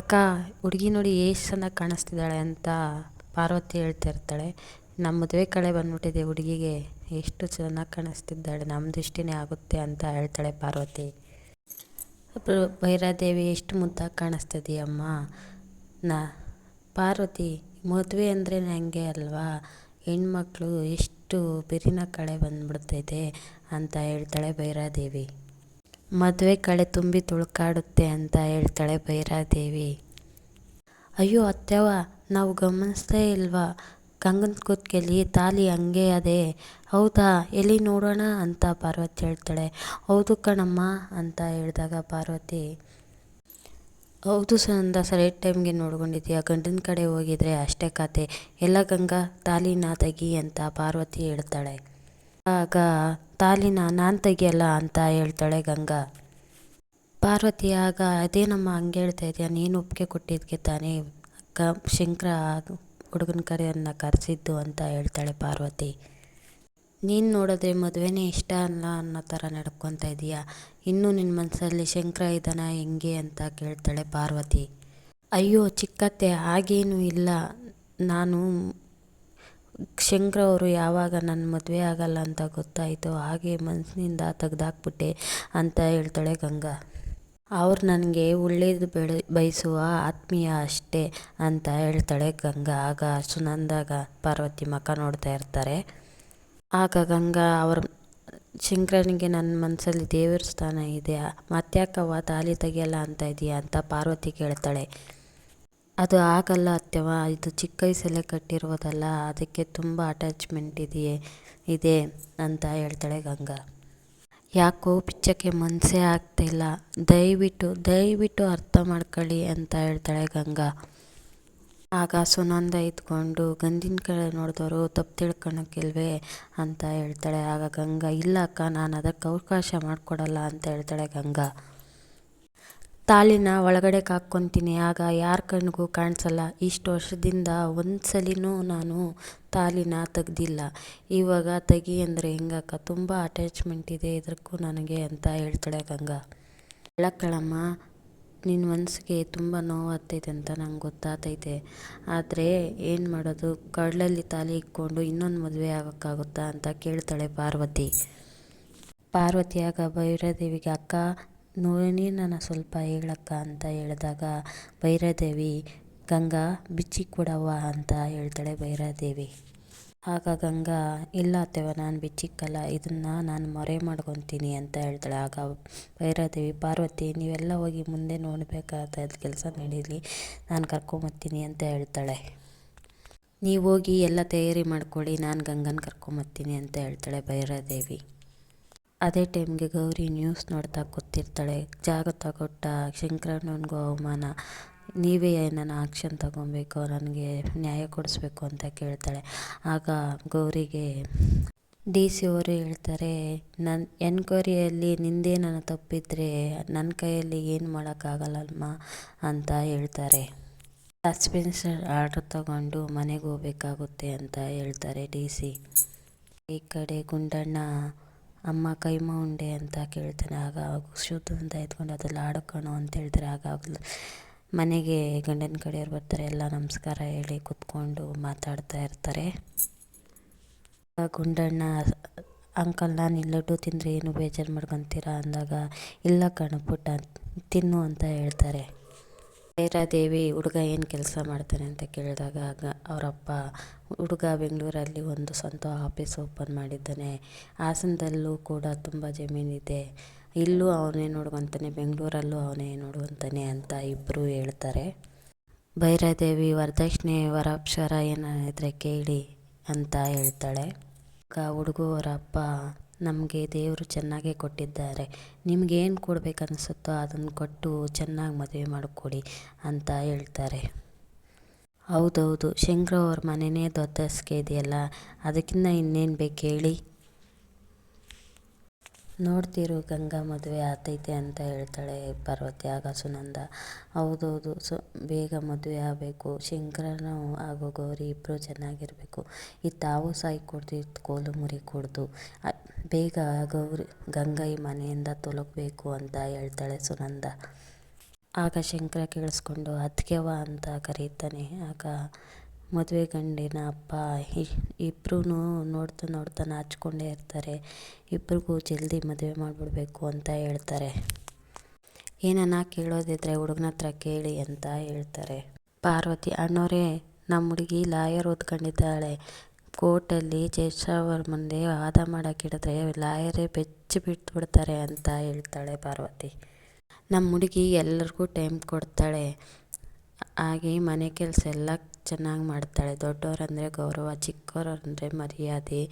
ಅಕ್ಕ, ಹುಡುಗಿ ನೋಡಿ ಎಷ್ಟು ಚೆನ್ನಾಗಿ ಕಾಣಿಸ್ತಿದ್ದಾಳೆ ಅಂತ ಪಾರ್ವತಿ ಹೇಳ್ತಾ ಇರ್ತಾಳೆ. ನಮ್ಮ ಮದುವೆ ಕಳೆ ಬಂದ್ಬಿಟ್ಟಿದೆ, ಹುಡುಗಿಗೆ ಎಷ್ಟು ಚೆನ್ನಾಗಿ ಕಾಣಿಸ್ತಿದ್ದಾಳೆ ನಮ್ಮ ದೃಷ್ಟಿನೇ ಆಗುತ್ತೆ ಅಂತ ಹೇಳ್ತಾಳೆ ಪಾರ್ವತಿ. ಭೈರಾದೇವಿ, ಎಷ್ಟು ಮುದ್ದಾಗಿ ಕಾಣಿಸ್ತಿದೆಯಮ್ಮ. ನಾ, ಪಾರ್ವತಿ, ಮದುವೆ ಅಂದರೆ ನನಗೆ ಅಲ್ವಾ? ಹೆಣ್ಮಕ್ಳು ಎಷ್ಟು ಬಿರಿನ ಕಳೆ ಬಂದ್ಬಿಡ್ತೈತೆ ಅಂತ ಹೇಳ್ತಾಳೆ ಭೈರಾದೇವಿ. ಮದುವೆ ಕಳೆ ತುಂಬಿ ತುಳುಕಾಡುತ್ತೆ ಅಂತ ಹೇಳ್ತಾಳೆ ಭೈರಾದೇವಿ. ಅಯ್ಯೋ ಅತ್ತೆವ ನಾವು ಗಮನಿಸ್ದೇ ಇಲ್ವಾ? ಗಂಗನ ಕೂತ್ಕೆಲಿ ತಾಲಿ ಹಂಗೆ ಅದೇ. ಹೌದಾ? ಎಲ್ಲಿ ನೋಡೋಣ ಅಂತ ಪಾರ್ವತಿ ಹೇಳ್ತಾಳೆ. ಹೌದು ಕಣಮ್ಮ ಅಂತ ಹೇಳಿದಾಗ ಪಾರ್ವತಿ. ಹೌದು ಸಂದ, ಸರಿಯಾದ ಟೈಮ್ಗೆ ನೋಡ್ಕೊಂಡಿದ್ದೀಯ? ಗಂಡನ ಕಡೆ ಹೋಗಿದ್ರೆ ಅಷ್ಟೇ ಕತೆ. ಎಲ್ಲ ಗಂಗಾ ತಾಲಿನ ತಗಿ ಅಂತ ಪಾರ್ವತಿ ಹೇಳ್ತಾಳೆ. ಆಗ ತಾಲಿನ ನಾನು ತೆಗಿಯಲ್ಲ ಅಂತ ಹೇಳ್ತಾಳೆ ಗಂಗಾ. ಪಾರ್ವತಿ, ಆಗ ಅದೇನಮ್ಮ ಹಂಗೆ ಹೇಳ್ತಾ ಇದೆಯಾ? ನೀನು ಒಪ್ಪಿಗೆ ಕೊಟ್ಟಿದ್ದಕ್ಕೆ ತಾನೇ? ಕ ಶಂಕರ ಹುಡುಗನ ಕರೆಯನ್ನು ಕರೆಸಿದ್ದು ಅಂತ ಹೇಳ್ತಾಳೆ ಪಾರ್ವತಿ. ನೀನು ನೋಡಿದ್ರೆ ಮದುವೆನೇ ಇಷ್ಟ ಅಲ್ಲ ಅನ್ನೋ ಥರ ನಡ್ಕೊತಾ ಇದೀಯಾ ಇನ್ನೂ ನಿನ್ನ ಮನಸ್ಸಲ್ಲಿ ಶಂಕರ ಇದ್ದಾನ? ಹೆಂಗೆ ಅಂತ ಕೇಳ್ತಾಳೆ ಪಾರ್ವತಿ. ಅಯ್ಯೋ, ಚಿಕ್ಕತ್ತೆ, ಹಾಗೇನೂ ಇಲ್ಲ. ನಾನು ಶಂಕರ ಅವರು ಯಾವಾಗ ನನ್ನ ಮದುವೆ ಆಗಲ್ಲ ಅಂತ ಗೊತ್ತಾಯಿತು ಹಾಗೆ ಮನಸ್ಸಿನಿಂದ ತೆಗೆದಾಕ್ಬಿಟ್ಟೆ ಅಂತ ಹೇಳ್ತಾಳೆ ಗಂಗಾ. ಅವ್ರು ನನಗೆ ಒಳ್ಳೇದು ಬೆಳೆ ಬಯಸುವ ಆತ್ಮೀಯ ಅಷ್ಟೇ ಅಂತ ಹೇಳ್ತಾಳೆ ಗಂಗಾ. ಆಗ ಸುನಂದಾಗ ಪಾರ್ವತಿ ಮಕ್ಕ ನೋಡ್ತಾ ಇರ್ತಾರೆ. ಆಗ ಗಂಗಾ ಅವ್ರ ಶಂಕರನಿಗೆ ನನ್ನ ಮನಸ್ಸಲ್ಲಿ ದೇವರ ಸ್ಥಾನ ಇದೆ ಮತ್ತ್ಯಾಕವ್ವ ತಾಲಿ ತೆಗಿಯಲ್ಲ ಅಂತ ಇದೆಯಾ ಅಂತ ಪಾರ್ವತಿ ಕೇಳ್ತಾಳೆ. ಅದು ಆಗಲ್ಲ ಅತ್ತೆವ ಇದು ಚಿಕ್ಕ ವಯಸ್ಸಲ್ಲೇ ಕಟ್ಟಿರೋದಲ್ಲ, ಅದಕ್ಕೆ ತುಂಬ ಅಟ್ಯಾಚ್ಮೆಂಟ್ ಇದೆಯೇ, ಇದೆ ಅಂತ ಹೇಳ್ತಾಳೆ ಗಂಗಾ. ಯಾಕೋ ಪಿಚ್ಚಕ್ಕೆ ಮನಸ್ಸೇ ಆಗ್ತಿಲ್ಲ ದಯವಿಟ್ಟು ದಯವಿಟ್ಟು ಅರ್ಥ ಮಾಡ್ಕೊಳ್ಳಿ ಅಂತ ಹೇಳ್ತಾಳೆ ಗಂಗಾ. ಆಗ ಸುನಂದ ಇದ್ಕೊಂಡು ಗಂಧಿನ ಕಡೆ ನೋಡಿದವರು ತಪ್ಪು ತಿಳ್ಕೊಳಕ್ಕಿಲ್ವೇ ಅಂತ ಹೇಳ್ತಾಳೆ. ಆಗ ಗಂಗಾ, ಇಲ್ಲ ಅಕ್ಕ, ನಾನು ಅದಕ್ಕೆ ಅವಕಾಶ ಮಾಡಿಕೊಡಲ್ಲ ಅಂತ ಹೇಳ್ತಾಳೆ ಗಂಗಾ. ತಾಳಿನ ಒಳಗಡೆ ಹಾಕ್ಕೊತೀನಿ ಆಗ ಯಾರ ಕಣ್ಣಿಗೂ ಕಾಣಿಸಲ್ಲ. ಇಷ್ಟು ವರ್ಷದಿಂದ ಒಂದು ಸಲಿನೂ ನಾನು ತಾಲಿನ ತೆಗ್ದಿಲ್ಲ. ಇವಾಗ ತೆಗಿ ಅಂದರೆ ಹೆಂಗಕ್ಕ? ತುಂಬ ಅಟ್ಯಾಚ್ಮೆಂಟ್ ಇದೆ ಇದಕ್ಕೂ ನನಗೆ ಅಂತ ಹೇಳ್ತಾಳೆ ಗಂಗಾ. ಹೇಳಕ್ಕಳಮ್ಮ ನಿನ್ನ ಮನಸ್ಸಿಗೆ ತುಂಬ ನೋವಾಗ್ತೈತೆ ಅಂತ ನಂಗೆ ಗೊತ್ತಾಗ್ತೈತೆ. ಆದರೆ ಏನು ಮಾಡೋದು? ಕಡಲಲ್ಲಿ ತಾಲಿ ಇಕ್ಕೊಂಡು ಇನ್ನೊಂದು ಮದುವೆ ಆಗೋಕ್ಕಾಗುತ್ತಾ ಅಂತ ಕೇಳ್ತಾಳೆ ಪಾರ್ವತಿ. ಪಾರ್ವತಿಯಾಗ ಭೈರದೇವಿಗೆ, ಅಕ್ಕ ನೋಡಿ, ನಾನು ಸ್ವಲ್ಪ ಹೇಳಕ್ಕ ಅಂತ ಹೇಳಿದಾಗ ಭೈರಾದೇವಿ, ಗಂಗಾ, ಬಿಚ್ಚಿ ಕೊಡವ್ವ ಅಂತ ಹೇಳ್ತಾಳೆ ಭೈರಾದೇವಿ. ಆಗ ಗಂಗಾ, ಇಲ್ಲ ಅತ್ತೆವ ನಾನು ಬಿಚ್ಚಿಕ್ಕಲ್ಲ, ಇದನ್ನು ನಾನು ಮೊರೆ ಮಾಡ್ಕೊತೀನಿ ಅಂತ ಹೇಳ್ತಾಳೆ. ಆಗ ಭೈರಾದೇವಿ, ಪಾರ್ವತಿ, ನೀವೆಲ್ಲ ಹೋಗಿ ಮುಂದೆ ನೋಡಬೇಕಾದ ಕೆಲಸ ನಡೀಲಿ, ನಾನು ಕರ್ಕೊಂಬರ್ತೀನಿ ಅಂತ ಹೇಳ್ತಾಳೆ. ನೀವು ಹೋಗಿ ಎಲ್ಲ ತಯಾರಿ ಮಾಡ್ಕೊಳ್ಳಿ, ನಾನು ಗಂಗನ ಕರ್ಕೊಂಬರ್ತೀನಿ ಅಂತ ಹೇಳ್ತಾಳೆ ಭೈರಾದೇವಿ. ಅದೇ ಟೈಮ್ಗೆ ಗೌರಿ ನ್ಯೂಸ್ ನೋಡ್ತಾ ಕೂತಿರ್ತಾಳೆ. ಜಾಗ ತಗೊಟ್ಟ ಶಂಕರಣ್ಣನಿಗೂ ಅವಮಾನ. ನೀವೇ ಏನಾನ ಆಕ್ಷನ್ ತಗೊಬೇಕು, ನನಗೆ ನ್ಯಾಯ ಕೊಡಿಸ್ಬೇಕು ಅಂತ ಕೇಳ್ತಾಳೆ. ಆಗ ಗೌರಿಗೆ ಡಿ ಸಿ ಅವರು ಹೇಳ್ತಾರೆ ನನ್ನ ಎನ್ಕ್ವೈರಿಯಲ್ಲಿ ನಿಂದೇ ನನ್ನ ತಪ್ಪಿದ್ರೆ ನನ್ನ ಕೈಯಲ್ಲಿ ಏನು ಮಾಡೋಕ್ಕಾಗಲ್ಲಮ್ಮ ಅಂತ ಹೇಳ್ತಾರೆ. ಸಸ್ಪೆನ್ಸ್ ಆರ್ಡರ್ ತಗೊಂಡು ಮನೆಗೆ ಹೋಗ್ಬೇಕಾಗುತ್ತೆ ಅಂತ ಹೇಳ್ತಾರೆ ಡಿ ಸಿ ಈ ಕಡೆ ಗುಂಡಣ್ಣ ಅಮ್ಮ ಕೈಮಾ ಉಂಡೆ ಅಂತ ಕೇಳ್ತಾನೆ. ಆಗ ಶುದ್ಧ ಅಂತ ಎತ್ಕೊಂಡು ಅದ್ರಲ್ಲಿ ಆಡ್ಕೊಣು ಅಂತ ಹೇಳ್ತಾರೆ ಆಗ ಮನೆಗೆ ಗಂಡನ ಕಡೆಯವ್ರು ಬರ್ತಾರೆ. ಎಲ್ಲ ನಮಸ್ಕಾರ ಹೇಳಿ ಕುತ್ಕೊಂಡು ಮಾತಾಡ್ತಾ ಇರ್ತಾರೆ. ಗುಂಡಣ್ಣ, ಅಂಕಲ್ ನಾನು ಲಡ್ಡು ತಿಂದರೆ ಏನು ಬೇಜಾರು ಮಾಡ್ಕೊತೀರಾ ಅಂದಾಗ, ಇಲ್ಲ ಕಣೋ ಪುಟ್ಟ, ತಿನ್ನು ಅಂತ ಹೇಳ್ತಾರೆ. ದೇವಿ ಹುಡುಗ ಏನು ಕೆಲಸ ಮಾಡ್ತಾನೆ ಅಂತ ಕೇಳಿದಾಗ ಅವರಪ್ಪ, ಹುಡುಗ ಬೆಂಗಳೂರಲ್ಲಿ ಒಂದು ಸ್ವಂತ ಆಫೀಸ್ ಓಪನ್ ಮಾಡಿದ್ದಾನೆ. ಹಾಸನದಲ್ಲೂ ಕೂಡ ತುಂಬ ಜಮೀನಿದೆ ಇಲ್ಲೂ ಅವನೇ ನೋಡ್ಕೊತಾನೆ ಬೆಂಗಳೂರಲ್ಲೂ ಅವನೇ ನೋಡ್ಕೊತಾನೆ ಅಂತ ಇಬ್ಬರು ಹೇಳ್ತಾರೆ. ಭೈರಾದೇವಿ ವರದಕ್ಷಿಣೆ ವರಾಕ್ಷರ ಏನಾದರೆ ಕೇಳಿ ಅಂತ ಹೇಳ್ತಾಳೆ. ಹುಡುಗ ಅವರ ಅಪ್ಪ ನಮಗೆ ದೇವರು ಚೆನ್ನಾಗೇ ಕೊಟ್ಟಿದ್ದಾರೆ. ನಿಮ್ಗೇನು ಕೊಡ್ಬೇಕು ಅನಿಸುತ್ತೋ ಅದನ್ನು ಕೊಟ್ಟು ಚೆನ್ನಾಗಿ ಮದುವೆ ಮಾಡಿಕೊಡಿ ಅಂತ ಹೇಳ್ತಾರೆ. ಹೌದೌದು, ಶಂಕ್ರ ಅವ್ರ ಮನೆಯೇ ದೊಡ್ಡ ಇದೆಯಲ್ಲ ಅದಕ್ಕಿಂತ ಇನ್ನೇನು ಬೇಕು ಹೇಳಿ? ನೋಡ್ತಿರು, ಗಂಗಾ ಮದುವೆ ಆತೈತೆ ಅಂತ ಹೇಳ್ತಾಳೆ ಪಾರ್ವತಿ, ಆಗ ಸುನಂದ. ಹೌದೌದು, ಸೊ ಬೇಗ ಮದುವೆ ಆಗಬೇಕು. ಶಂಕರನೂ ಹಾಗೂ ಗೌರಿ ಇಬ್ಬರು ಚೆನ್ನಾಗಿರಬೇಕು. ಈ ತಾವು ಸಾಯಿ ಕೊಡ್ದು ಕೋಲು ಮುರಿ ಕೊಡ್ದು ಬೇಗ ಗೌರಿ, ಗಂಗಾ ಈ ಮನೆಯಿಂದ ತೊಲಗಬೇಕು ಅಂತ ಹೇಳ್ತಾಳೆ ಸುನಂದ. ಆಗ ಶಂಕರ ಕೇಳಿಸ್ಕೊಂಡು ಅದ್ಕೆವ್ವ ಅಂತ ಕರೀತಾನೆ. ಆಗ ಮದುವೆ ಗಂಡಿನ ಅಪ್ಪ ಇಬ್ಬರೂ ನೋಡ್ತಾ ನೋಡ್ತಾ ನಾಚಿಕೊಂಡೇ ಇರ್ತಾರೆ. ಇಬ್ರಿಗೂ ಜಲ್ದಿ ಮದುವೆ ಮಾಡಿಬಿಡ್ಬೇಕು ಅಂತ ಹೇಳ್ತಾರೆ. ಏನನ್ನ ಕೇಳೋದಿದ್ರೆ ಹುಡುಗನ ಹತ್ರ ಕೇಳಿ ಅಂತ ಹೇಳ್ತಾರೆ. ಪಾರ್ವತಿ ಅಣ್ಣವರೇ ನಮ್ಮ ಹುಡುಗಿ ಲಾಯರ್ ಓದ್ಕೊಂಡಿದ್ದಾಳೆ. ಕೋರ್ಟಲ್ಲಿ ಜಡ್ಜ್ ಅವ್ರ ಮುಂದೆ ವಾದ ಮಾಡೋಕೆ ಹಿಡಿದ್ರೆ ಲಾಯರೇ ಬೆಚ್ಚಿ ಬಿಟ್ಬಿಡ್ತಾರೆ ಅಂತ ಹೇಳ್ತಾಳೆ ಪಾರ್ವತಿ. ನಮ್ಮ ಹುಡುಗಿ ಎಲ್ಲರಿಗೂ ಟೈಮ್ ಕೊಡ್ತಾಳೆ. ಹಾಗೆ ಮನೆ ಕೆಲಸ ಎಲ್ಲ ಚೆನ್ನಾಗಿ ಮಾಡ್ತಾಳೆ. ದೊಡ್ಡವರಂದರೆ ಗೌರವ ಚಿಕ್ಕವರಂದರೆ ಮರ್ಯಾದೆ,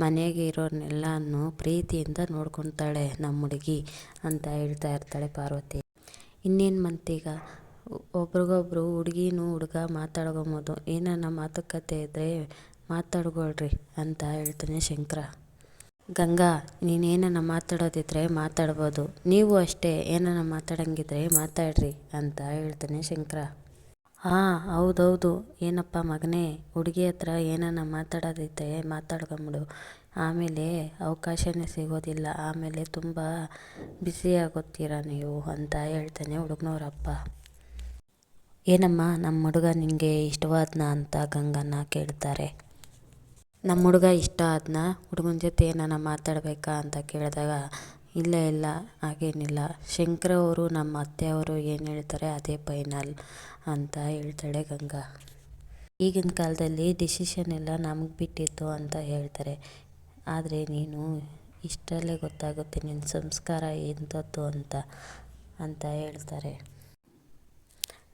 ಮನೆಗೆ ಇರೋರ್ನೆಲ್ಲನೂ ಪ್ರೀತಿಯಿಂದ ನೋಡ್ಕೊತಾಳೆ ನಮ್ಮ ಹುಡುಗಿ ಅಂತ ಹೇಳ್ತಾ ಇರ್ತಾಳೆ ಪಾರ್ವತಿ. ಇನ್ನೇನು ಮಂತೀಗ ಒಬ್ರಿಗೊಬ್ರು ಹುಡುಗಿನೂ ಹುಡುಗ ಮಾತಾಡ್ಕೊಬೋದು. ಏನನ್ನ ಮಾತುಕತೆ ಇದ್ದರೆ ಮಾತಾಡ್ಕೊಳ್ರಿ ಅಂತ ಹೇಳ್ತಾನೆ ಶಂಕರ. ಗಂಗಾ, ನೀನೇನನ್ನ ಮಾತಾಡೋದಿದ್ರೆ ಮಾತಾಡ್ಬೋದು. ನೀವು ಅಷ್ಟೇ ಏನನ್ನ ಮಾತಾಡಂಗಿದ್ರೆ ಮಾತಾಡ್ರಿ ಅಂತ ಹೇಳ್ತಾನೆ ಶಂಕರ. ಹಾಂ ಹೌದೌದು. ಏನಪ್ಪ ಮಗನೇ, ಹುಡುಗಿ ಹತ್ರ ಏನನ್ನ ಮಾತಾಡೋದಿದ್ರೆ ಮಾತಾಡ್ಕೊಂಬಿಡು. ಆಮೇಲೆ ಅವಕಾಶನೇ ಸಿಗೋದಿಲ್ಲ. ಆಮೇಲೆ ತುಂಬ ಬ್ಯುಸಿಯಾಗುತ್ತೀರ ನೀವು ಅಂತ ಹೇಳ್ತಾನೆ ಹುಡುಗನವ್ರಪ್ಪ. ಏನಮ್ಮ ನಮ್ಮ ಹುಡುಗ ನಿನಗೆ ಇಷ್ಟವಾದ್ನ ಅಂತ ಗಂಗನ್ನ ಕೇಳ್ತಾರೆ. ನಮ್ಮ ಹುಡುಗ ಇಷ್ಟ ಆದ್ನ ಹುಡುಗನ ಜೊತೆ ಏನಾನ ಮಾತಾಡಬೇಕಾ ಅಂತ ಕೇಳಿದಾಗ ಇಲ್ಲ ಇಲ್ಲ, ಹಾಗೇನಿಲ್ಲ. ಶಂಕರ ಅವರು ನಮ್ಮ ಅತ್ತೆಯವರು ಏನು ಹೇಳ್ತಾರೆ ಅದೇ ಫೈನಲ್ ಅಂತ ಹೇಳ್ತಾಳೆ ಗಂಗಾ. ಈಗಿನ ಕಾಲದಲ್ಲಿ ಡಿಸಿಷನ್ ಎಲ್ಲ ನಮಗೆ ಬಿಟ್ಟಿತ್ತು ಅಂತ ಹೇಳ್ತಾರೆ. ಆದರೆ ನೀನು ಇಷ್ಟರಲ್ಲೇ ಗೊತ್ತಾಗುತ್ತೆ ನಿನ್ನ ಸಂಸ್ಕಾರ ಎಂಥದ್ದು ಅಂತ ಅಂತ ಹೇಳ್ತಾರೆ.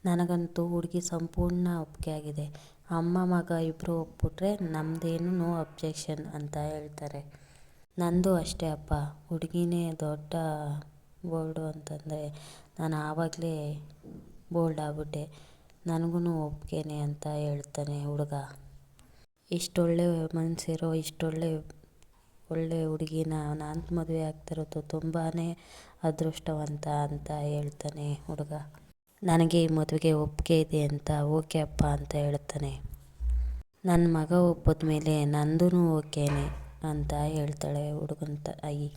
ನನಗಂತೂ ಹುಡುಗಿ ಸಂಪೂರ್ಣ ಒಪ್ಪಿಗೆ ಆಗಿದೆ. ಅಮ್ಮ ಮಗ ಇಬ್ಬರು ಒಪ್ಬಿಟ್ರೆ ನಮ್ಮದೇನು ನೋ ಅಬ್ಜೆಕ್ಷನ್ ಅಂತ ಹೇಳ್ತಾರೆ. ನಂದು ಅಷ್ಟೇ ಅಪ್ಪ. ಹುಡುಗಿನೇ ದೊಡ್ಡ ಬೋಲ್ಡು ಅಂತಂದರೆ ನಾನು ಆವಾಗಲೇ ಬೋಲ್ಡ್ ಆಗ್ಬಿಟ್ಟೆ. ನನಗೂ ಒಪ್ಪಿಗೆನೆ ಅಂತ ಹೇಳ್ತಾನೆ ಹುಡುಗ. ಇಷ್ಟೊಳ್ಳೆ ಮನಸ್ಸಿರೋ ಇಷ್ಟೊಳ್ಳೆ ಒಳ್ಳೆ ಹುಡುಗಿನ ನಾನು ಮದುವೆ ಆಗ್ತಿರೋದು ತುಂಬಾ ಅದೃಷ್ಟವಂತ ಅಂತ ಹೇಳ್ತಾನೆ ಹುಡುಗ. ನನಗೆ ಈ ಮದುವೆಗೆ ಒಪ್ಪಿಗೆ ಇದೆ ಅಂತ ಓಕೆ ಅಪ್ಪ ಅಂತ ಹೇಳ್ತಾನೆ. ನನ್ನ ಮಗ ಒಪ್ಪಿದ ಮೇಲೆ ನಂದೂ ಓಕೆನೆ. ಅಂತ ಹೇಳ್ತಾಳೆ ಹುಡುಗನ ತಾಯಿ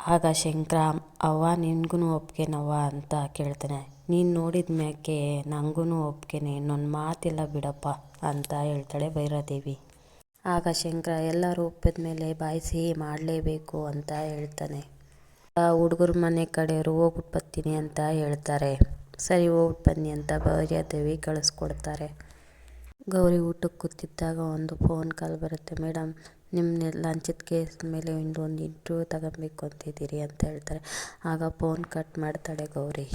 ಆಗ ಶಂಕರ ಅವ್ವ ನಿನಗೂ ಒಪ್ಗೆನವ್ವ ಅಂತ ಕೇಳ್ತಾನೆ. ನೀನು ನೋಡಿದ ಮ್ಯಾಕೆ ನನಗೂ ಒಪ್ಗೆನೆ ನನ್ನ ಮಾತಿಲ್ಲ ಬಿಡಪ್ಪ ಅಂತ ಹೇಳ್ತಾಳೆ ಭೈರಾದೇವಿ. ಆಗ ಶಂಕರ, ಎಲ್ಲರೂ ಒಪ್ಪಿದ ಮೇಲೆ ಬಾಯಿ ಸಿಹಿ ಮಾಡಲೇಬೇಕು ಅಂತ ಹೇಳ್ತಾನೆ. ಹುಡುಗರ ಮನೆ ಕಡೆಯವರು ಹೋಗ್ಬಿಟ್ಟು ಬರ್ತೀನಿ ಅಂತ ಹೇಳ್ತಾರೆ. ಸರಿ ಹೋಗ್ಬಿಟ್ಟು ಬನ್ನಿ ಅಂತ ಭೈರಾದೇವಿ ಕಳಿಸ್ಕೊಡ್ತಾರೆ. ಗೌರಿ ಊಟಕ್ಕೆ ಕೂತಿದ್ದಾಗ ಒಂದು ಫೋನ್ ಕಾಲ್ ಬರುತ್ತೆ. ಮೇಡಮ್ ನಿಮ್ಮ ಲಂಚದ ಕೇಸ್ ಮೇಲೆ ಇನ್ನೊಂದು ಇಂಟ್ರ್ಯೂ ತಗೊಬೇಕು ಅಂತಿದ್ದೀರಿ ಅಂತ ಹೇಳ್ತಾರೆ. ಆಗ ಫೋನ್ ಕಟ್ ಮಾಡ್ತಾಳೆ ಗೌರಿ.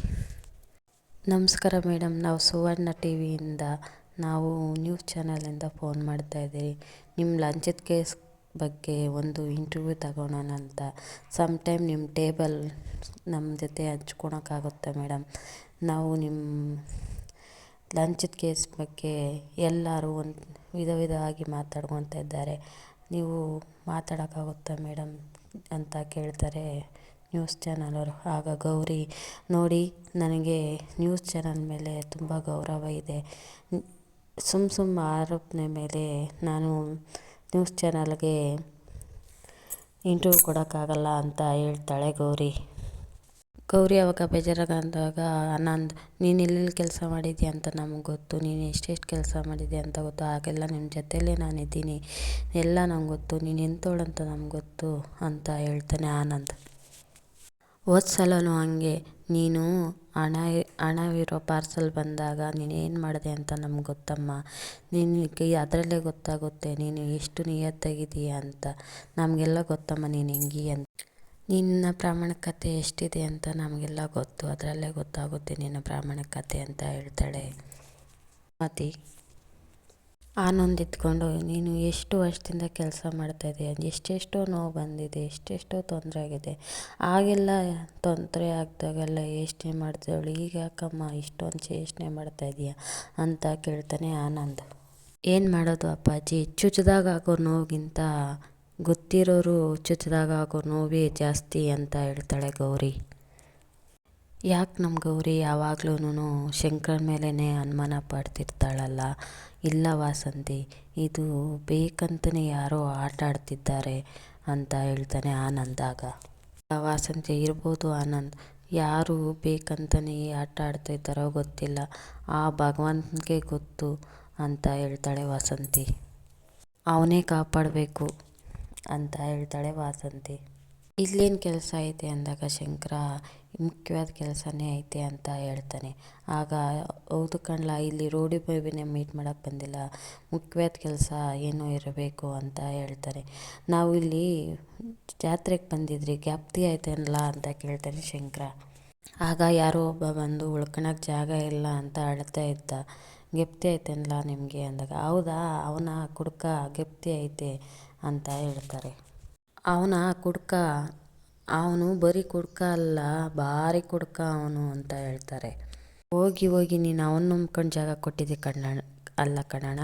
ನಮಸ್ಕಾರ ಮೇಡಮ್ ನಾವು ಸುವರ್ಣ ಟಿ ವಿಯಿಂದ ನಾವು ನ್ಯೂಸ್ ಚಾನಲಿಂದ ಫೋನ್ ಮಾಡ್ತಾಯಿದ್ದೀರಿ ನಿಮ್ಮ ಲಂಚದ ಕೇಸ್ ಬಗ್ಗೆ ಒಂದು ಇಂಟರ್ವ್ಯೂ ತಗೊಳೋಣ ಅಂತ. ಸಮ್ ಟೈಮ್ ನಿಮ್ಮ ಟೇಬಲ್ ನಮ್ಮ ಜೊತೆ ಹಂಚ್ಕೊಳಕ್ಕಾಗುತ್ತಾ ಮೇಡಮ್ ನಾವು ನಿಮ್ಮ ಲಂಚದ ಕೇಸ್ ಬಗ್ಗೆ ಎಲ್ಲರೂ ಒಂದು ವಿಧ ವಿಧವಾಗಿ ಮಾತಾಡ್ಕೊತ ಇದ್ದಾರೆ. ನೀವು ಮಾತಾಡೋಕ್ಕಾಗುತ್ತಾ ಮೇಡಮ್ ಅಂತ ಕೇಳ್ತಾರೆ ನ್ಯೂಸ್ ಚಾನಲವರು. ಆಗ ಗೌರಿ, ನೋಡಿ, ನನಗೆ ನ್ಯೂಸ್ ಚಾನಲ್ ಮೇಲೆ ತುಂಬ ಗೌರವ ಇದೆ. ಸುಮ್ ಸುಮ್ಮ ಆರೋಪನೆ ಮೇಲೆ ನಾನು ನ್ಯೂಸ್ ಚಾನಲ್ಗೆ ಇಂಟರ್ವ್ಯೂ ಕೊಡೋಕ್ಕಾಗಲ್ಲ ಅಂತ ಹೇಳ್ತಾಳೆ ಗೌರಿ. ಗೌರಿ, ಅವಾಗ ಬೇಜಾರಾಗಂದಾಗ ಆನಂದ್ ನೀನು ಎಲ್ಲೆಲ್ಲಿ ಕೆಲಸ ಮಾಡಿದ್ಯಾ ಅಂತ ನಮಗೆ ಗೊತ್ತು. ನೀನು ಎಷ್ಟೆಷ್ಟು ಕೆಲಸ ಮಾಡಿದ್ಯಾ ಅಂತ ಗೊತ್ತು. ಹಾಗೆಲ್ಲ ನಿಮ್ಮ ಜೊತೆಯಲ್ಲೇ ನಾನಿದ್ದೀನಿ. ಎಲ್ಲ ನಂಗೆ ಗೊತ್ತು. ನೀನು ಎಂಥವಳು ಅಂತ ನಮ್ಗೆ ಗೊತ್ತು ಅಂತ ಹೇಳ್ತಾನೆ ಆನಂದ್. ಹೋದ ಸಲವೂ ಹಾಗೆ. ನೀನು ಹಣ, ಹಣವಿರೋ ಪಾರ್ಸಲ್ ಬಂದಾಗ ನೀನು ಏನು ಮಾಡಿದೆ ಅಂತ ನಮ್ಗೆ ಗೊತ್ತಮ್ಮ. ನಿನಗೆ ಅದರಲ್ಲೇ ಗೊತ್ತಾಗುತ್ತೆ. ನೀನು ಎಷ್ಟು ನಿಯತ್ತಾಗಿದ್ದೀಯ ಅಂತ. ನಮಗೆಲ್ಲ ಗೊತ್ತಮ್ಮ ನೀನು ಹೆಂಗೆ ಅಂತ. ನಿನ್ನ ಪ್ರಾಮಾಣಿಕತೆ ಎಷ್ಟಿದೆ ಅಂತ ನಮಗೆಲ್ಲ ಗೊತ್ತು. ಅದರಲ್ಲೇ ಗೊತ್ತಾಗುತ್ತೆ ನಿನ್ನ ಪ್ರಾಮಾಣಿಕತೆ ಅಂತ ಹೇಳ್ತಾಳೆ. ಮತಿ ಆನಂದ್ ಇದ್ಕೊಂಡು ನೀನು ಎಷ್ಟು ವರ್ಷದಿಂದ ಕೆಲಸ ಮಾಡ್ತಾಯಿದ್ದೀಯ ಎಷ್ಟೆಷ್ಟೋ ನೋವು ಬಂದಿದೆ, ಎಷ್ಟೆಷ್ಟೋ ತೊಂದರೆ ಆಗಿದೆ. ಆಗೆಲ್ಲ ತೊಂದರೆ ಆಗ್ದಾಗೆಲ್ಲ ಯೋಚನೆ ಮಾಡ್ತಿದ್ದವಳು ಈಗ ಯಾಕಮ್ಮ ಇಷ್ಟೊಂದು ಯೋಚನೆ ಮಾಡ್ತಾಯಿದ್ದೀಯ ಅಂತ ಕೇಳ್ತಾನೆ ಆನಂದ್. ಏನು ಮಾಡೋದು ಅಪ್ಪಾಜಿ? ಚುಚ್ಚಿದಾಗ ಆಗೋ ನೋವಿಗಿಂತ ಗೊತ್ತಿರೋರು ಚುಚ್ಚಿದಾಗ ಆಗೋ ನೋವೇ ಜಾಸ್ತಿ ಅಂತ ಹೇಳ್ತಾಳೆ ಗೌರಿ. ಯಾಕೆ ನಮ್ಮ ಗೌರಿ ಯಾವಾಗ್ಲೂ ಶಂಕರ್ ಮೇಲೇ ಅನುಮಾನ ಪಡ್ತಿರ್ತಾಳಲ್ಲ? ಇಲ್ಲ ವಾಸಂತಿ, ಇದು ಬೇಕಂತಲೇ ಯಾರೋ ಆಟ ಆಡ್ತಿದ್ದಾರೆ ಅಂತ ಹೇಳ್ತಾನೆ ಆನಂದಾಗ. ವಾಸಂತಿ, ಇರ್ಬೋದು ಆನಂದ್. ಯಾರು ಬೇಕಂತನೇ ಆಟ ಆಡ್ತಾ ಇದ್ದಾರೋ ಗೊತ್ತಿಲ್ಲ. ಆ ಭಗವಂತನಿಗೆ ಗೊತ್ತು ಅಂತ ಹೇಳ್ತಾಳೆ ವಾಸಂತಿ. ಅವನೇ ಕಾಪಾಡಬೇಕು. ಅಂತ ಹೇಳ್ತಾಳೆ ವಾಸಂತಿ. ಇಲ್ಲೇನು ಕೆಲಸ ಐತೆ ಅಂದಾಗ ಶಂಕರ, ಮುಖ್ಯವಾದ ಕೆಲಸನೇ ಐತೆ ಅಂತ ಹೇಳ್ತಾನೆ. ಆಗ ಹೌದು ಕಣ್ಲ, ಇಲ್ಲಿ ರೋಡಿ ಬೇಬಿನೇ ಮೀಟ್ ಮಾಡೋಕ್ಕೆ ಬಂದಿಲ್ಲ. ಮುಖ್ಯವಾದ ಕೆಲಸ ಏನೋ ಇರಬೇಕು ಅಂತ ಹೇಳ್ತಾರೆ ನಾವು ಇಲ್ಲಿ ಜಾತ್ರೆಗೆ ಬಂದಿದ್ರಿ ಜ್ಞಾಪ್ತಿ ಆಯ್ತೇನಲ್ಲ ಅಂತ ಕೇಳ್ತಾನೆ ಶಂಕರ. ಆಗ ಯಾರೋ ಒಬ್ಬ ಬಂದು ಉಳ್ಕೊಳಕ್ಕೆ ಜಾಗ ಇಲ್ಲ ಅಂತ ಅಳ್ತಾ ಇದ್ದ. ಗೆಪ್ತಿ ಐತೇನಲ್ಲ ನಿಮಗೆ ಅಂದಾಗ. ಹೌದಾ, ಅವನ ಕುಡ್ಕ ಗೆಪ್ತಿ ಐತೆ. ಅಂತ ಹೇಳ್ತಾರೆ. ಅವನ ಕುಡ್ಕ, ಅವನು ಬರೀ ಕುಡ್ಕ ಅಲ್ಲ, ಭಾರಿ ಕುಡ್ಕ ಅವನು ಅಂತ ಹೇಳ್ತಾರೆ. ಹೋಗಿ ಹೋಗಿ ನೀನು ಅವನ ನಂಬ್ಕೊಂಡು ಜಾಗ ಕೊಟ್ಟಿದ್ದೆ ಕಣ್ಣ ಅಲ್ಲ ಕಣಣ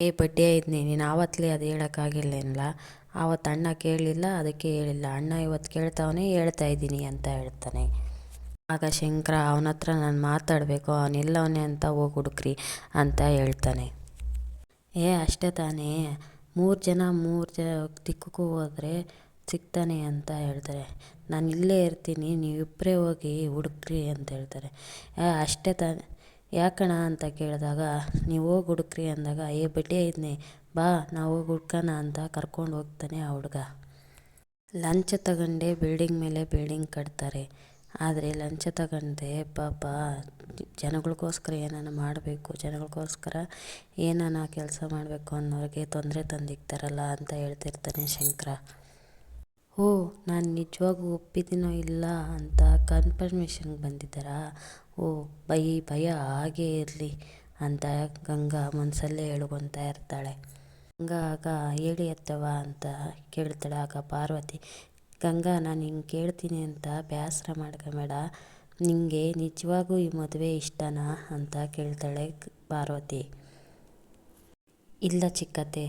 ಏ ಬಡ್ಡಿ ಇದ್ನಿ, ನೀನು ಆವತ್ತಲೇ ಅದು ಹೇಳೋಕ್ಕಾಗಿಲ್ಲೇನಲ್ಲ ಆವತ್ತು ಅಣ್ಣ ಕೇಳಲಿಲ್ಲ ಅದಕ್ಕೆ ಹೇಳಿಲ್ಲ. ಅಣ್ಣ ಇವತ್ತು ಕೇಳ್ತಾವನೇ, ಹೇಳ್ತಾ ಇದ್ದೀನಿ ಅಂತ ಹೇಳ್ತಾನೆ. ಆಗ ಶಂಕರ, ಅವನ ಹತ್ರ ನಾನು ಮಾತಾಡಬೇಕು, ಅವನಿಲ್ಲವನೇ ಅಂತ ಹೋಗಿ ಹುಡುಕ್ರಿ ಅಂತ ಹೇಳ್ತಾನೆ. ಏ ಅಷ್ಟೇ ತಾನೇ. ಮೂರು ಜನ ಮೂರು ಜ ದಿಕ್ಕಿಗೂ ಹೋದರೆ ಸಿಗ್ತಾನೆ ಅಂತ ಹೇಳ್ತಾರೆ. ನಾನು ಇಲ್ಲೇ ಇರ್ತೀನಿ ನೀವಿಬ್ಬರೇ ಹೋಗಿ ಹುಡುಕ್ರಿ ಅಂತ ಹೇಳ್ತಾರೆ. ಅಷ್ಟೇ ತಾನ ಯಾಕಣ್ಣ ಅಂತ ಕೇಳಿದಾಗ, ನೀವು ಹೋಗಿ ಹುಡುಕ್ರಿ ಅಂದಾಗ, ಏ ಬಡ್ಡಿ ಇದ್ನಿ, ಬಾ, ನಾವು ಹೋಗಿ ಹುಡ್ಕೋಣ ಅಂತ ಕರ್ಕೊಂಡು ಹೋಗ್ತಾನೆ ಆ ಹುಡುಗ. ಲಂಚ ತಗೊಂಡೇ ಬಿಲ್ಡಿಂಗ್ ಮೇಲೆ ಬಿಲ್ಡಿಂಗ್ ಕಟ್ತಾರೆ. ಆದರೆ ಲಂಚ ತಗೊಂಡೆ, ಪಾಪ ಜನಗಳಿಗೋಸ್ಕರ ಏನಾನ ಮಾಡಬೇಕು, ಜನಗಳಿಗೋಸ್ಕರ ಏನಾನ ಕೆಲಸ ಮಾಡಬೇಕು ಅನ್ನೋರಿಗೆ ತೊಂದರೆ ತಂದಿಕ್ತಾರಲ್ಲ ಅಂತ ಹೇಳ್ತಿರ್ತಾನೆ ಶಂಕರ. ಓ, ನಾನು ನಿಜವಾಗೂ ಒಪ್ಪಿದ್ದೀನೋ ಇಲ್ಲ ಅಂತ ಕನ್ಫರ್ಮೇಷನ್ಗೆ ಬಂದಿದ್ದಾರಾ? ಓ ಬೈ ಭಯ ಹಾಗೇ ಇರಲಿ ಅಂತ ಗಂಗಾ ಮನಸಲ್ಲೇ ಹೇಳ್ಕೊತಾ ಇರ್ತಾಳೆ. ಗಂಗಾ ಆಗ ಹೇಳಿ ಅತ್ತವ ಅಂತ ಕೇಳ್ತಾಳೆ ಆಗ ಪಾರ್ವತಿ. ಗಂಗಾ, ನಾನು ಹಿಂಗೆ ಕೇಳ್ತೀನಿ ಅಂತ ಬೇಸರ ಮಾಡ್ಕೊಬೇಡ ನಿನಗೆ ನಿಜವಾಗೂ ಈ ಮದುವೆ ಇಷ್ಟನಾ ಅಂತ ಕೇಳ್ತಾಳೆ ಪಾರ್ವತಿ. ಇಲ್ಲ ಚಿಕ್ಕತ್ತೆ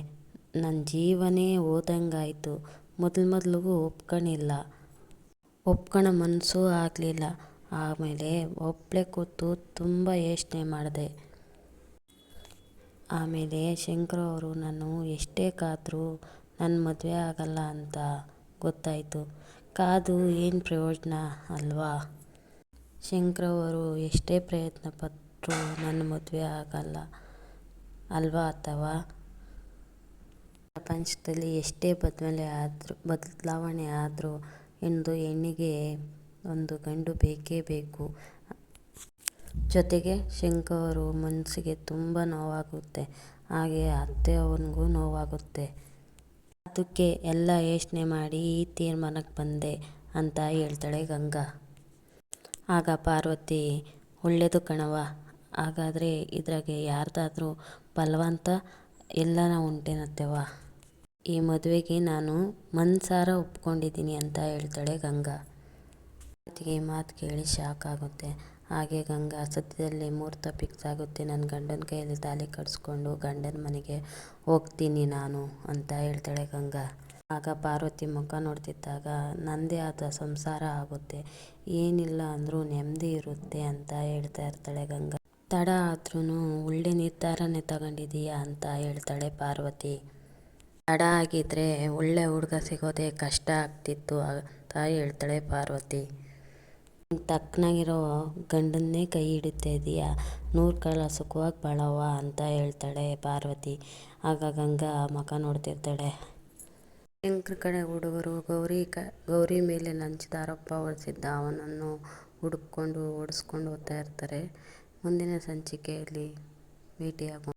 ನನ್ನ ಜೀವನೇ ಓದಂಗಾಯಿತು ಮೊದಲು ಮೊದಲಿಗೂ ಒಪ್ಕೊಂಡಿಲ್ಲ ಒಪ್ಕೊಳ್ಳೋ ಮನಸ್ಸು ಆಗಲಿಲ್ಲ. ಆಮೇಲೆ ಒಬ್ಬಳೇ ಕೂತು ತುಂಬ ಯೋಚನೆ ಮಾಡಿದೆ. ಆಮೇಲೆ ಶಂಕರ ಅವರು ನಾನು ಎಷ್ಟೇ ಕಾದರೂ ನನ್ನ ಮದುವೆ ಆಗಲ್ಲ ಅಂತ. ಗೊತ್ತಾಯಿತು. ಕಾದು ಏನು ಪ್ರಯೋಜನ ಅಲ್ವಾ? ಶಂಕರ ಅವರು ಎಷ್ಟೇ ಪ್ರಯತ್ನ ಪಟ್ಟರು ನನ್ನ ಮದುವೆ ಆಗಲ್ಲ. ಅಲ್ವಾ ಅಥವಾ? ಪ್ರಪಂಚದಲ್ಲಿ ಎಷ್ಟೇ ಬದಲಾವಣೆ ಆದರೂ ಬದಲಾವಣೆ ಆದರೂ ಎಂದು ಹೆಣ್ಣಿಗೆ ಒಂದು ಗಂಡು ಬೇಕೇ ಬೇಕು. ಜೊತೆಗೆ ಶಂಕರವರು ಮನಸ್ಸಿಗೆ ತುಂಬ ನೋವಾಗುತ್ತೆ. ಹಾಗೆ ಅತ್ತೆ ಅವನಿಗೂ ನೋವಾಗುತ್ತೆ. ಅದಕ್ಕೆ ಎಲ್ಲ ಯೋಚನೆ ಮಾಡಿ ಈ ತೀರ್ಮಾನಕ್ಕೆ ಬಂದೆ ಅಂತ ಹೇಳ್ತಾಳೆ ಗಂಗಾ. ಆಗ ಪಾರ್ವತಿ ಒಳ್ಳೆಯದು ಕಣವ ಹಾಗಾದರೆ ಇದ್ರಾಗೆ ಯಾರ್ದಾದ್ರೂ ಬಲವಂತ ನಾವು ಉಂಟೇನತ್ತವ್ವ. ಈ ಮದುವೆಗೆ ನಾನು ಮನಸಾರ ಒಪ್ಕೊಂಡಿದ್ದೀನಿ ಅಂತ ಹೇಳ್ತಾಳೆ ಗಂಗಾ. ಪಾರ್ವತಿಗೆ ಮಾತು ಕೇಳಿ ಶಾಕ್ ಆಗುತ್ತೆ. ಹಾಗೆ ಗಂಗಾ ಸತ್ಯದಲ್ಲಿ ಮುಹೂರ್ತ ಫಿಕ್ಸ್ ಆಗುತ್ತೆ. ನನ್ನ ಗಂಡನ ಕೈಯಲ್ಲಿ ತಾಳಿ ಕಟ್ಸ್ಕೊಂಡು ಗಂಡನ ಮನೆಗೆ ಹೋಗ್ತೀನಿ ನಾನು ಅಂತ ಹೇಳ್ತಾಳೆ ಗಂಗಾ. ಆಗ ಪಾರ್ವತಿ ಮುಖ ನೋಡ್ತಿದ್ದಾಗ ನನ್ನದೇ ಆದ ಸಂಸಾರ ಆಗುತ್ತೆ. ಏನಿಲ್ಲ ಅಂದರೂ ನೆಮ್ಮದಿ ಇರುತ್ತೆ ಅಂತ ಹೇಳ್ತಾ ಇರ್ತಾಳೆ ಗಂಗಾ. ತಡ ಆದ್ರೂ ಒಳ್ಳೆ ನಿರ್ಧಾರನೇ ತಗೊಂಡಿದೀಯಾ ಅಂತ ಹೇಳ್ತಾಳೆ ಪಾರ್ವತಿ. ತಡ ಆಗಿದ್ರೆ ಒಳ್ಳೆ ಹುಡುಗ ಸಿಗೋದೇ ಕಷ್ಟ ಆಗ್ತಿತ್ತು ಅಂತ ಹೇಳ್ತಾಳೆ ಪಾರ್ವತಿ. ತಕ್ಕನಾಗಿರೋ ಗಂಡನ್ನೇ ಕೈ ಹಿಡಿತಾ ಇದೀಯಾ? ನೂರು ಕಾಲ ಸುಖವಾಗಿ ಬಾಳವ್ವ ಅಂತ ಹೇಳ್ತಾಳೆ ಪಾರ್ವತಿ. ಆಗ ಗಂಗಾ ಮುಖ ನೋಡ್ತಿರ್ತಾಳೆ. ಶಂಕರ್ ಕಡೆ ಹುಡುಗರು? ಗೌರಿ ಕ, ಗೌರಿ ಮೇಲೆ ಲಂಚದಾರೋಪ ಹೊರಿಸಿದ್ದ ಅವನನ್ನು ಹುಡುಕ್ಕೊಂಡು ಓಡಿಸ್ಕೊಂಡು ಹೋಗ್ತಾ ಇರ್ತಾರೆ. ಮುಂದಿನ ಸಂಚಿಕೆಯಲ್ಲಿ ಭೇಟಿಯಾಗೋಣ.